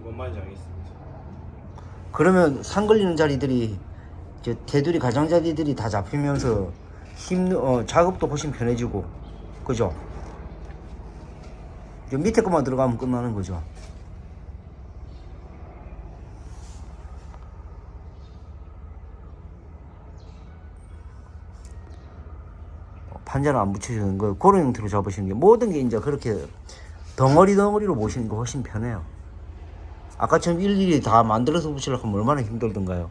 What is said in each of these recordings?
뭔 말인지 알겠습니다. 그러면 상 걸리는 자리들이 이제 테두리 가장자리들이 다 잡히면서 힘 어, 작업도 훨씬 편해지고 그죠? 이제 밑에 것만 들어가면 끝나는 거죠. 어, 판자는 안 붙여주는 거 그런 형태로 잡으시는 게 모든 게 이제 그렇게 덩어리 덩어리로 모시는 게 훨씬 편해요. 아까처럼 일일이 다 만들어서 붙이려고 하면 얼마나 힘들던가요?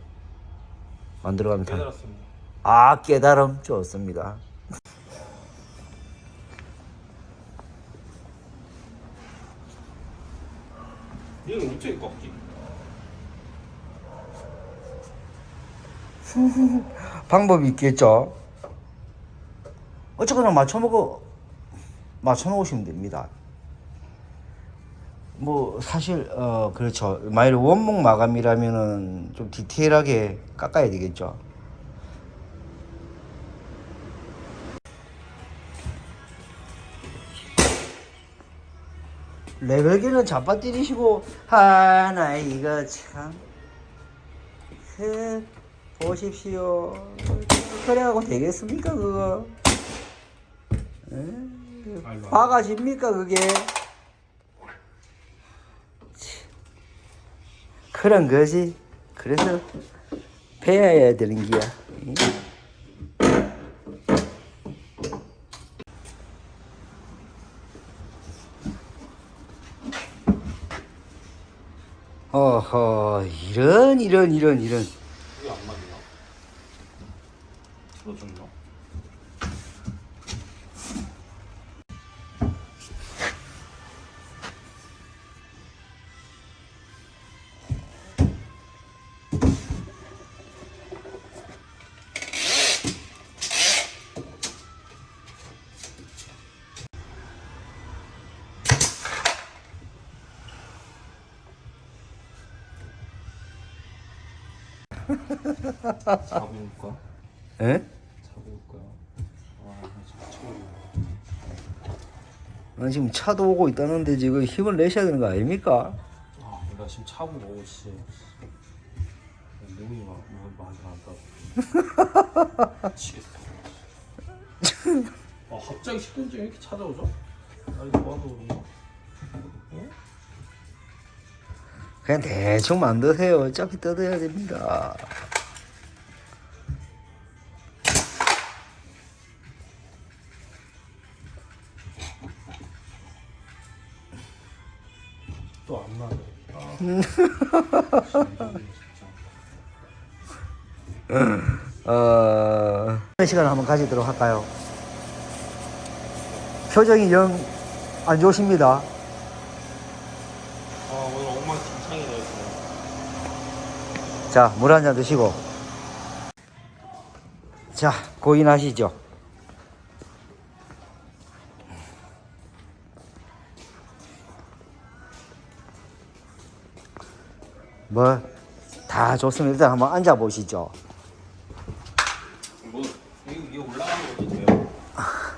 만들어가면 다. 깨달았습니다. 아 깨달음 좋습니다. 얘는 어떻게 꺾지? 방법이 있겠죠. 어쨌거나 맞춰먹어 맞춰놓으시면 됩니다. 뭐 사실 어 그렇죠. 만일 원목 마감이라면은 좀 디테일하게 깎아야 되겠죠. 레벨기는 잡아뜨리시고 하나 이거 참 그, 보십시오 그래갖고 되겠습니까 그거 에? 바가십니까 그게 그런 거지 그래서 배워야 되는 기야 응? 어허 이런 이런 이런 이런 이게 안 맞나? 틀어 잡을까? 에? 잡을까? 와. 아, 지금 차도 오고 있다는데 지금 힘을 내셔야 되는 거 아닙니까? 아, 나 지금 차고 씨. 몸이 막 많이 나왔다. 미치겠어. 아, 갑자기 식곤증이 이렇게 찾아오죠? 아니, 뭐하고 그러나? 그냥 대충 만드세요. 어차피 뜯어야 됩니다. 또 안 나네. 아. 어, 시간을 한번 가지도록 할까요? 표정이 영 안 좋으십니다. 아, 오늘 엉망진창이 되었어요. 자, 물 한 잔 드시고. 자, 고인하시죠. 뭐, 다 좋습니다. 일단 한번 앉아보시죠. 뭐, 올라가는 것도 돼요?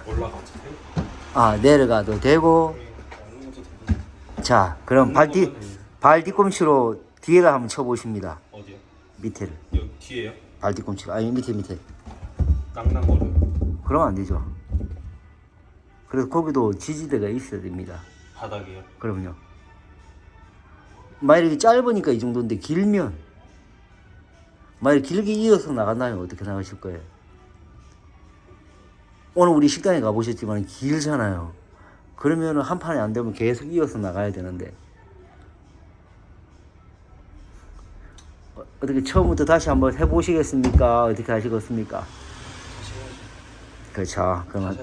올라가도 돼요? 아, 내려가도 되고. 자, 그럼 발 뒤, 발 뒤꿈치로 뒤에가 한번 쳐보십니다. 어디요? 밑에를. 여기 뒤에요? 발 뒤꿈치로. 아니, 밑에, 밑에. 낭낭거려. 그러면 안 되죠. 그래서 거기도 지지대가 있어야 됩니다. 바닥이요? 그럼요. 만약에 짧으니까 이 정도인데 길면 만약 길게 이어서 나간다면 어떻게 나가실 거예요? 오늘 우리 식당에 가보셨지만 길잖아요. 그러면은 한 판에 안 되면 계속 이어서 나가야 되는데 어, 어떻게 처음부터 다시 한번 해보시겠습니까? 어떻게 하시겠습니까? 그렇죠. 그러면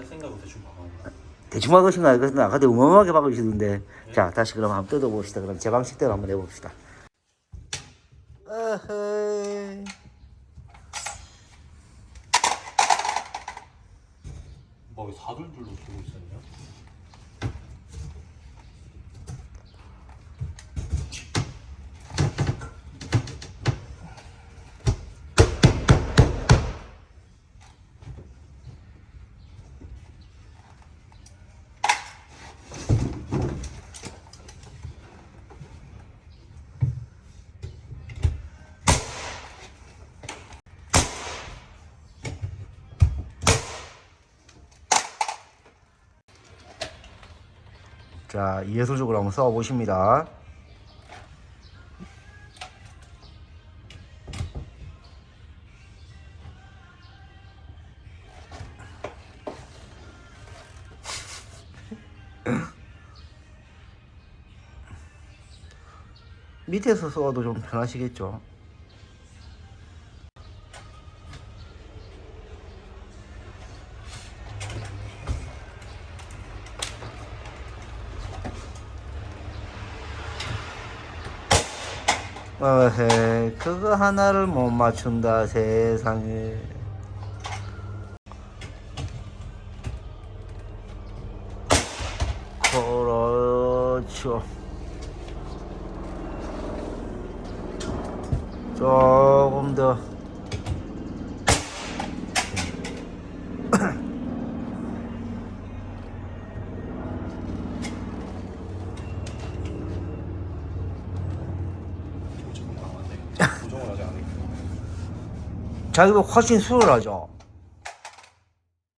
대충 박으신가요? 그래서 아까도 어마어마하게 박으시던데. 자, 다시 그럼 한번 뜯어봅시다. 그럼 제 방식대로 한번 해봅시다. 어허이. 뭐왜 사둘둘로 들고 있었냐? 자 예술적으로 한번 써 보십니다. 밑에서 써도 좀 편하시겠죠. 어헤, 그거 하나를 못 맞춘다, 세상에. 그렇죠. 조금 더. 조금 나왔네. 고정을 하지 않으니까. 자기가 훨씬 수월하죠.